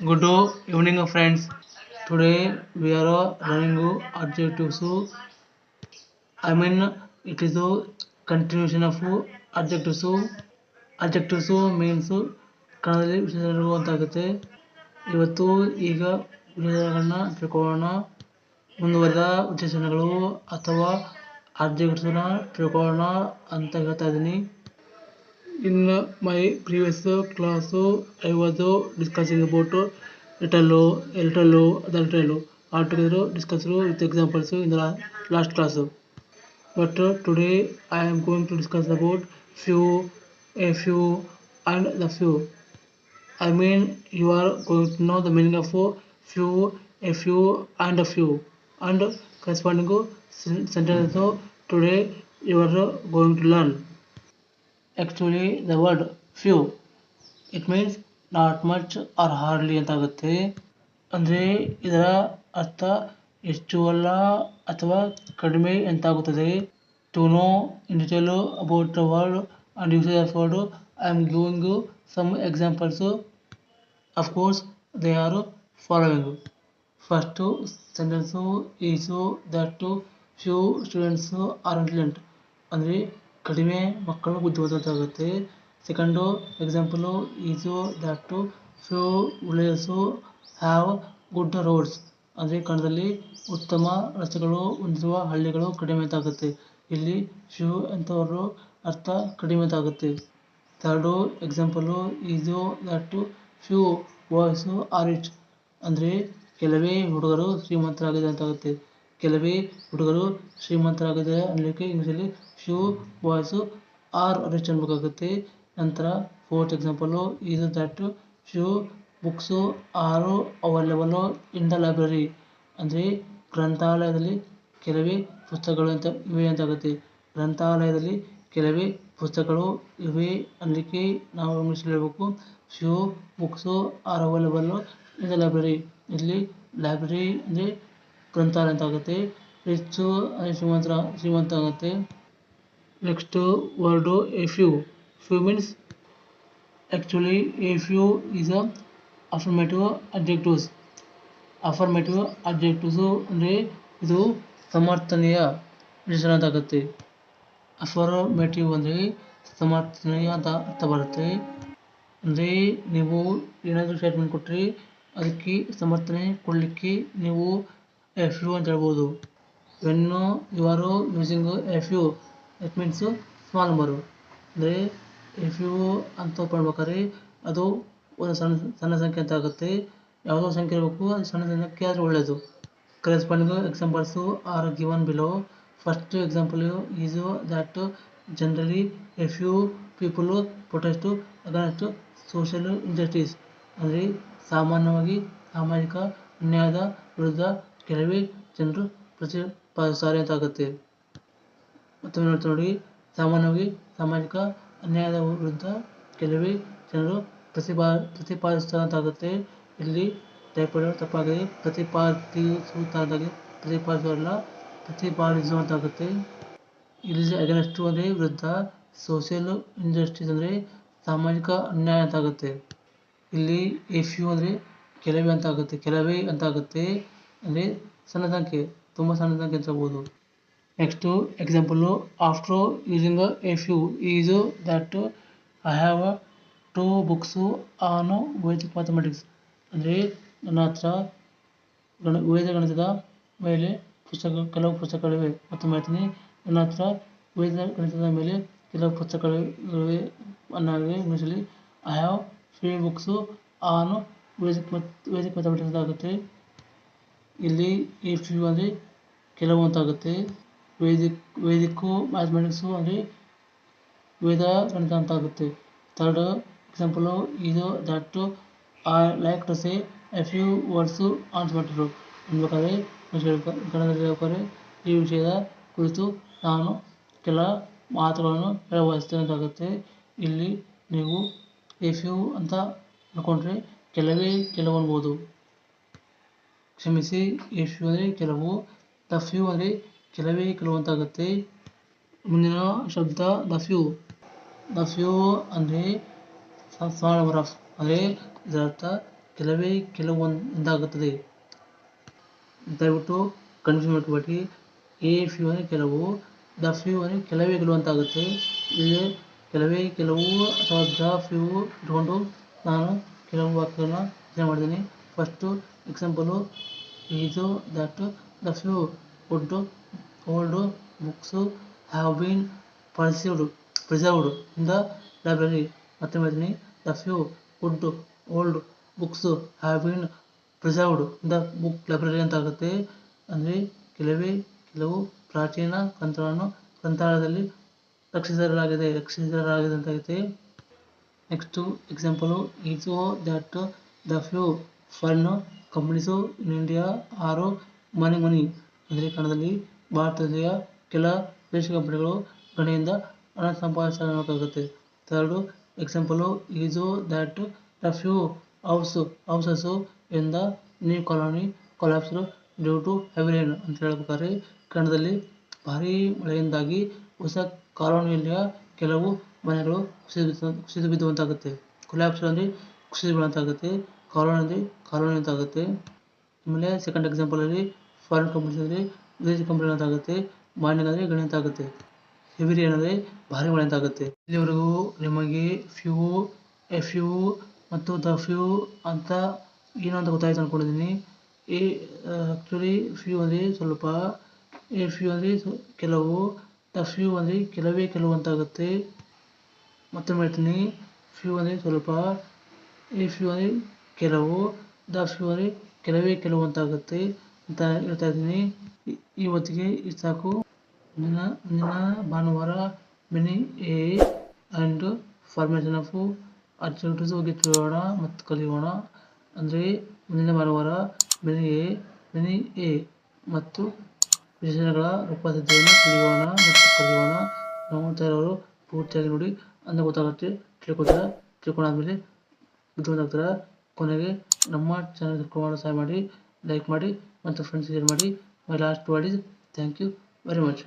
Good evening friends today we are running objectives I mean it is continuation of objectives objectives means ಕನ್ನಡದಲ್ಲಿ ಅಂತ ಇರುವಂತಾಗುತ್ತೆ ಇವತ್ತು ಈಗ ವಿಶೇಷಗಳನ್ನ ತಿಳ್ಕೊಳ್ಳೋಣ. ಮುಂದುವರೆದ ವಿಶೇಷಣಗಳು ಅಥವಾ ಅಬ್ಜೆಕ್ಟ್ಸನ್ನ ತಿಳ್ಕೊಳ್ಳೋಣ ಅಂತ ಹೇಳ್ತಾ ಇದ್ದೀನಿ. In my previous class, I was discussing about little, a little, the little. Altogether discussed with examples in the last class. But uh, today I am going to discuss about few, a few, and the few. I mean, you are going to know the meaning of few, a few, and a few, and corresponding sentence. Today you are going to learn. Actually the word few it means not much or hardly ಅಂತ ಆಗುತ್ತೆ ಅಂದರೆ ಇದರ ಅರ್ಥ ಹೆಚ್ಚು ಅಲ್ಲ ಅಥವಾ ಕಡಿಮೆ ಎಂತಾಗುತ್ತದೆ to know in detail about the word and usage of word I am giving some examples of course they are following first sentence is that few students are intelligent ಅಂದರೆ ಕಡಿಮೆ ಮಕ್ಕಳು ಬುದ್ಧಿವಂತರಾಗುತ್ತೆ. Second example is that few villages have good roads ಅಂದರೆ ಕನ್ನಡದಲ್ಲಿ ಉತ್ತಮ ರಸ್ತೆಗಳು ಹೊಂದಿರುವ ಹಳ್ಳಿಗಳು ಕಡಿಮೆ ಅಂತಾಗುತ್ತೆ ಇಲ್ಲಿ ಫ್ಯೂ ಅಂತವರು ಅರ್ಥ ಕಡಿಮೆ ಅಂತಾಗುತ್ತೆ third example is that few boys are rich ಅಂದರೆ ಕೆಲವೇ ಹುಡುಗರು ಶ್ರೀಮಂತರಾಗಿದೆ ಅಂತಾಗುತ್ತೆ. ಕೆಲವೇ ಹುಡುಗರು ಶ್ರೀಮಂತರಾಗಿದ್ದಾರೆ. ಅನ್ನಲಿಕ್ಕೆ ಇಂಗ್ಲೀಷಲ್ಲಿ ಶೂ ಬಾಯ್ಸು ಆರ್ ರಿಚ್ ಅನ್ಬೇಕಾಗುತ್ತೆ. ನಂತರ ಫೋರ್ತ್ ಎಕ್ಸಾಂಪಲು ಇದು that few books are available in the library. ಅಂದರೆ ಗ್ರಂಥಾಲಯದಲ್ಲಿ ಕೆಲವೇ ಪುಸ್ತಕಗಳು ಅಂತ ಇವೆ ಅಂತಾಗುತ್ತೆ. ಗ್ರಂಥಾಲಯದಲ್ಲಿ ಕೆಲವೇ ಪುಸ್ತಕಗಳು ಇವೆ ಅನ್ನಲಿಕ್ಕೆ ನಾವು ಇಂಗ್ಲೀಷಲ್ಲಿ ಹೇಳಬೇಕು few books are available in the library. ಇಲ್ಲಿ ಲೈಬ್ರರಿ ಅಂದರೆ ಗ್ರಂಥಾಲಯ ಅಂತ ಆಗುತ್ತೆ ಹೆಚ್ಚು ಶ್ರೀಮಂತರ ಶ್ರೀಮಂತ ಆಗುತ್ತೆ next word a few few means actually a few is a affirmative objectives affirmative objectives ಅಂದರೆ ಇದು ಸಮರ್ಥನೀಯ ವಿಶೇಷಣ ಅಂತ ಆಗುತ್ತೆ ಅಫರ್ಮೇಟಿವ್ ಅಂದರೆ ಸಮರ್ಥನೀಯ ಅಂತ ಅರ್ಥ ಬರುತ್ತೆ. ಅಂದರೆ ನೀವು ಏನಾದರೂ ಸ್ಟೇಟ್ಮೆಂಟ್ ಕೊಟ್ಟರೆ ಅದಕ್ಕೆ ಸಮರ್ಥನೆ ಕೊಡಲಿಕ್ಕೆ ನೀವು ಎ ಯು ಅಂತ ಹೇಳ್ಬೋದು. When you are using a few it means small number ಅಂದರೆ ಎಫ್ ಯು ಅಂತ ಮಾಡ್ಬೇಕಾದ್ರೆ ಅದು ಒಂದು ಸಣ್ಣ ಸಣ್ಣ ಸಂಖ್ಯೆ ಅಂತ ಆಗುತ್ತೆ. ಯಾವುದೋ ಸಂಖ್ಯೆ ಇರಬೇಕು, ಅದು ಸಣ್ಣ ಸಂಖ್ಯೆ ಆದರೆ ಒಳ್ಳೆಯದು corresponding examples are given below first example is that generally a few people protest against social industries ಅಂದರೆ ಸಾಮಾನ್ಯವಾಗಿ ಸಾಮಾಜಿಕ ಅನ್ಯಾಯದ ವಿರುದ್ಧ ಕೆಲವೇ ಜನರು ಆಗುತ್ತೆ. ಮತ್ತೊಮ್ಮೆ ನೋಡ್ತಾ ನೋಡಿ, ಸಾಮಾನ್ಯವಾಗಿ ಸಾಮಾಜಿಕ ಅನ್ಯಾಯದ ವಿರುದ್ಧ ಕೆಲವೇ ಜನರು ಪ್ರತಿಪಾ ಪ್ರತಿಪಾದಿಸ್ತಾರೆ ಅಂತ ಆಗುತ್ತೆ. ಇಲ್ಲಿ ಟೈಪ್ ತಪ್ಪಾಗಿದೆ. ಪ್ರತಿಪಾದಿಸುತ್ತಾಗಿ ಪ್ರತಿಪಾದಿಸುವಲ್ಲ ಪ್ರತಿಪಾದಿಸುವಂತಾಗುತ್ತೆ. ಇಲ್ಲಿ ಅಗೇನೆಸ್ಟು ಅಂದರೆ ವಿರುದ್ಧ ಸೋಷಿಯಲ್ ಇಂಜಸ್ಟಿಸ್ ಅಂದರೆ ಸಾಮಾಜಿಕ ಅನ್ಯಾಯ ಅಂತ ಆಗುತ್ತೆ. ಇಲ್ಲಿ ಎ ಯು ಅಂದರೆ ಕೆಲವೇ ಅಂತ ಆಗುತ್ತೆ. ಕೆಲವೇ ಅಂತ ಆಗುತ್ತೆ. ಅಂದರೆ ಸಣ್ಣ ಸಂಖ್ಯೆ, ತುಂಬ ಸಣ್ಣ ಸಂಖ್ಯೆ ಹೇಳ್ಬೋದು next example after using a few is that I have two books on Vedic mathematics ಅಂದರೆ ನನ್ನ ಹತ್ರ ಗಣ, ವೇದ ಗಣಿತದ ಮೇಲೆ ಪುಸ್ತಕ, ಕೆಲವು ಪುಸ್ತಕಗಳಿವೆ. ಮತ್ತು ಹೇಳ್ತೀನಿ, ನನ್ನ ಹತ್ರ ವೇದ ಗಣಿತದ ಮೇಲೆ ಕೆಲವು ಪುಸ್ತಕಗಳಿವೆ. ಅನ್ನೋಗೆ ಇಂಗ್ಲೀಷಲ್ಲಿ I have free books on Vedic math Vedic mathematics ಆಗುತ್ತೆ. ಇಲ್ಲಿ ಈ ಯು ಅಲ್ಲಿ ಕೆಲವು ಅಂತ ಆಗುತ್ತೆ ವೇದಿಕ್ ವೇದಿಕ್ಕು ಮ್ಯಾಥಮೆಟಿಕ್ಸು ಅಲ್ಲಿ ವೇದ ಗಣಿತ ಅಂತ ಆಗುತ್ತೆ ಥರ್ಡ್ ಎಕ್ಸಾಂಪಲು ಇದು that I like to say a few words ಮಾಡಿದ್ರು ಅನ್ಬೇಕಾದ್ರೆ ಹೇಳ್ಬೇಕಾದ್ರೆ ಈ ವಿಷಯದ ಕುರಿತು ನಾನು ಕೆಲ ಮಾತುಗಳನ್ನು ಹೇಳಬಯಸ್ತೇನೆ ಅಂತಾಗುತ್ತೆ. ಇಲ್ಲಿ ನೀವು ಎ ಫ್ಯೂ ಅಂತ ಅನ್ಕೊಂಡ್ರೆ ಕೆಲವೇ ಕೆಲವು ಅನ್ಬೋದು ಕ್ಷಮಿಸಿ ಫ್ಯೂ ಅಂದರೆ ಕೆಲವು ದ ಫ್ಯೂ ಅಂದರೆ ಕೆಲವೇ ಕೆಲವು ಅಂತಾಗುತ್ತೆ ಮುಂದಿನ ಶಬ್ದ ದ ಫ್ಯೂ ದ ಫ್ಯೂ ಅಂದರೆ ಸ್ಮಾಲ್ ಆಫ್ ಅಂದರೆ ಇದರ ಅರ್ಥ ಕೆಲವೇ ಕೆಲವು ಒಂದಾಗುತ್ತದೆ ದಯವಿಟ್ಟು ಕನ್ಫ್ಯೂಸ್ ಮಾಡ್ಕೋಬೇಡಿ. ಎ ಫ್ಯೂ ಅಂದರೆ ಕೆಲವು ದ ಫ್ಯೂ ಅಂದರೆ ಕೆಲವೇ ಕೆಲವು ಆಗುತ್ತೆ ಇಲ್ಲಿ ಕೆಲವೇ ಕೆಲವು ಅಥವಾ ದ ಫ್ಯೂ ಇಟ್ಕೊಂಡು ನಾನು ಕೆಲವು ವಾಕ್ಯಗಳನ್ನ ಮಾಡಿದ್ದೀನಿ first example is that the few would old books have been perceived preserved in the library ಮತ್ತೆ ಮಾಡ್ತೀನಿ the few would old books have been preserved in the book library ಅಂತ ಆಗುತ್ತೆ ಅಂದರೆ ಕೆಲವೇ ಕೆಲವು ಪ್ರಾಚೀನ ಗ್ರಂಥಗಳನ್ನು ಗ್ರಂಥಾಲಯದಲ್ಲಿ ರಕ್ಷಿಸಲಾಗಿದೆ ರಕ್ಷಿಸಲಾಗಿದೆ ಅಂತ ಆಗುತ್ತೆ next example is that the few foreign companies in India are money money ಅಂದರೆ ಕನ್ನಡದಲ್ಲಿ ಭಾರತದಲ್ಲಿಯ ಕೆಲ ವಿದೇಶಿ ಕಂಪನಿಗಳು ಗಣಿಯಿಂದ ಹಣ ಸಂಪಾದಿಸಲಾಗುತ್ತೆ third example is that the few house houses the new colony collapsed due to heavy ಅಂತ ಹೇಳ್ಬೇಕಾದ್ರೆ ಕನ್ನಡದಲ್ಲಿ ಭಾರೀ ಮಳೆಯಿಂದಾಗಿ ಹೊಸ ಕಾಲೋನಿಯಲ್ಲಿಯ ಕೆಲವು ಮನೆಗಳು ಕುಸಿದು ಕುಸಿದು ಬಿದ್ದುವಂತಾಗುತ್ತೆ. ಕೊಲ್ಯಾಪ್ಸ್ ಅಂದರೆ ಕುಸಿದು ಬೀಳುವಂತಾಗುತ್ತೆ. ಕಾಲೋನಿ ಕಾಲೋನಿ ಅಂತ ಆಗುತ್ತೆ ಆಮೇಲೆ ಸೆಕೆಂಡ್ ಎಕ್ಸಾಂಪಲಲ್ಲಿ ಫಾರಿನ್ ಕಂಪನೀಸ್ ಅಂದರೆ ವಿದೇಶಿ ಕಂಪನಿ ಅಂತಾಗುತ್ತೆ ಮಾರ್ನಿಂಗ್ ಅಂದರೆ ಗಣಿ ಆಗುತ್ತೆ ಹೆವಿ ಭಾರಿ ಮಳೆ ಅಂತ ಆಗುತ್ತೆ ಇಲ್ಲಿವರೆಗೂ ನಿಮಗೆ ಫ್ಯೂ ಎಫ್ ಯು ಮತ್ತು ದ ಫ್ಯೂ ಅಂತ ಏನು ಅಂತ ಗೊತ್ತಾಯ್ತು ಅಂದ್ಕೊಂಡಿದ್ದೀನಿ ಈ ಆ್ಯಕ್ಚುಲಿ ಫ್ಯೂ ಅಂದರೆ ಸ್ವಲ್ಪ ಎ ಫ್ಯೂ ಅಂದರೆ ಕೆಲವು ದ ಫ್ಯೂ ಅಂದರೆ ಕೆಲವೇ ಕೆಲವು ಅಂತ ಆಗುತ್ತೆ. ಮತ್ತೊಮ್ಮೆ ಹೇಳ್ತೀನಿ. ಫ್ಯೂ ಅಂದರೆ ಸ್ವಲ್ಪ ಎ ಫ್ಯೂ ಅಂದರೆ ಕೆಲವು ದ ಕೆಲವೇ ಕೆಲವು ಅಂತ ಆಗುತ್ತೆ ಅಂತ ಹೇಳ್ತಾ ಇದ್ದೀನಿ. ಈ- ಇವತ್ತಿಗೆ ಇದು ಸಾಕು ಮುಂದಿನ ಮುಂದಿನ ಭಾನುವಾರ meaning and formation of objectives ಬಗ್ಗೆ ತಿಳಿಯೋಣ ಮತ್ತು ಕಲಿಯೋಣ. ಅಂದರೆ ಮುಂದಿನ ಭಾನುವಾರ ಮಿನಿ ಎ ಮಿನಿ ಎ ಮತ್ತು ವಿಶೇಷಣಗಳ ರೂಪಸಿದ್ಧಿಯನ್ನು ತಿಳಿಯೋಣ ಮತ್ತು ಕಲಿಯೋಣ. ನೋಡ್ತಾ ಇರೋರು ಪೂರ್ತಿಯಾಗಿ ನೋಡಿ ಅಂದ ಗೊತ್ತಾಗುತ್ತೆ ತಿಳ್ಕೊತಾರೆ ತಿಳ್ಕೊಂಡಾದ್ಮೇಲೆ ಬುದ್ಧಿವಂತಾಗ್ತಾರ ಕೊನೆಗೆ ನಮ್ಮ ಚಾನಲ್ ಸಬ್ಸ್ಕ್ರೈಬ್ ಸಹಾಯ ಮಾಡಿ ಲೈಕ್ ಮಾಡಿ, ಮತ್ತು ಫ್ರೆಂಡ್ಸ್ ಶೇರ್ ಮಾಡಿ my last word is thank you very much